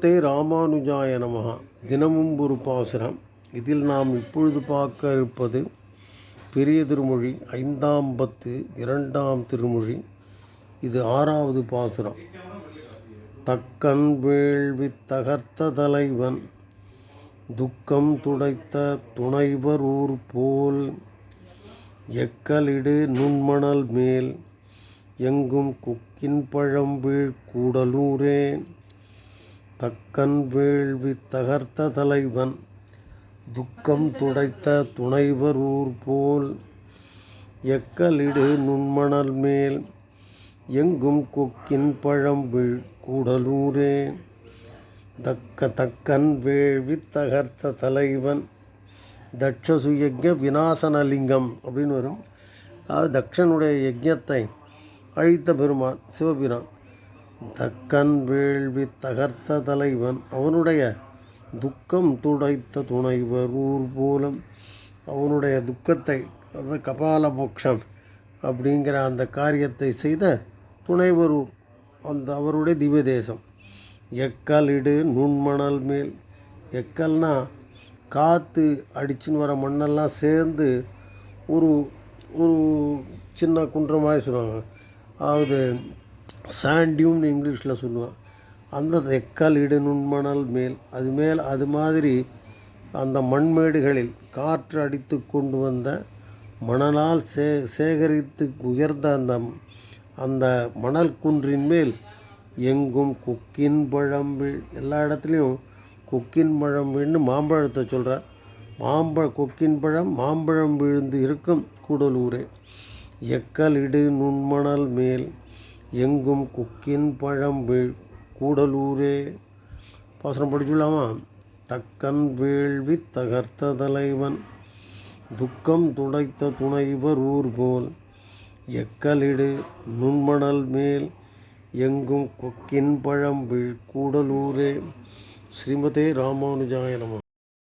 தே ராமானுஜாய நமகா தினமும் ஒரு பாசுரம். இதில் நாம் இப்பொழுது பார்க்க இருப்பது பெரிய திருமொழி ஐந்தாம் பத்து இரண்டாம் திருமொழி. இது ஆறாவது பாசுரம். தக்கன் வேள்வி தகர்த்த தலைவன் துக்கம் துடைத்த துணைவர் ஊர் போல் எக்கலிடு நுண்மணல் மேல் எங்கும் குக்கின் பழம்பீழ் கூடலூரே தக்கன் வேள்வி தகர்த்த தலைவன் துக்கம் துடைத்த துணைவர் ஊர் போல் எக்கலிடு நுண்மணல் மேல் எங்கும் கொக்கின் பழம்பீழ் கூடலூரே. தக்க தக்கன் வேள்வி தகர்த்த தலைவன் தட்சசு யஜ்ய விநாசனலிங்கம் அப்படின்னு வரும். அதாவது தக்ஷனுடைய யஜ்யத்தை அழித்த பெருமான் சிவபிரான். தக்கன் வேள்வி தகர்த்த தலைவன். அவனுடைய துக்கம் துடைத்த துணைவர் ஊர் போலும் அவனுடைய துக்கத்தை அதாவது கபால மோட்சம் அப்படிங்கிற அந்த காரியத்தை செய்த துணைவர் ஊர் அந்த அவருடைய திவ்ய தேசம். எக்கலிடு நுண்மணல் மேல். எக்கல்னா காற்று அடிச்சுன்னு வர மண்ணெல்லாம் சேர்ந்து ஒரு ஒரு சின்ன குன்றம் மாதிரி சொல்லுவாங்க. அதாவது சாண்டியூம்னு இங்கிலீஷில் சொல்லுவான். அந்த எக்கல் இடு நுண்மணல் மேல் அது மேல் அது மாதிரி அந்த மண்மேடுகளில் காற்று அடித்து கொண்டு வந்த மணலால் சே சேகரித்து உயர்ந்த அந்த அந்த மணல் குன்றின் மேல் எங்கும் கொக்கின் பழம்பிழ் எல்லா இடத்துலையும் கொக்கின் பழம்பின்னு மாம்பழத்தை சொல்கிறார் மாம்பழ கொக்கின் பழம் மாம்பழம் விழுந்து இருக்கும் கூடலூரே. எக்கல் இடு நுண்மணல் மேல் எங்கும் கொக்கின் பழம் வீழ் கூடலூரே. பாசனம் படிச்சுள்ளாமா தக்கன் வேள்வி தகர்த்த தலைவன் துக்கம் துடைத்த துணைவர் ஊர் போல் எக்கலிடு நுண்மணல் மேல் எங்கும் கொக்கின் பழம் வீழ் கூடலூரே. ஸ்ரீமதே ராமானுஜாய நம.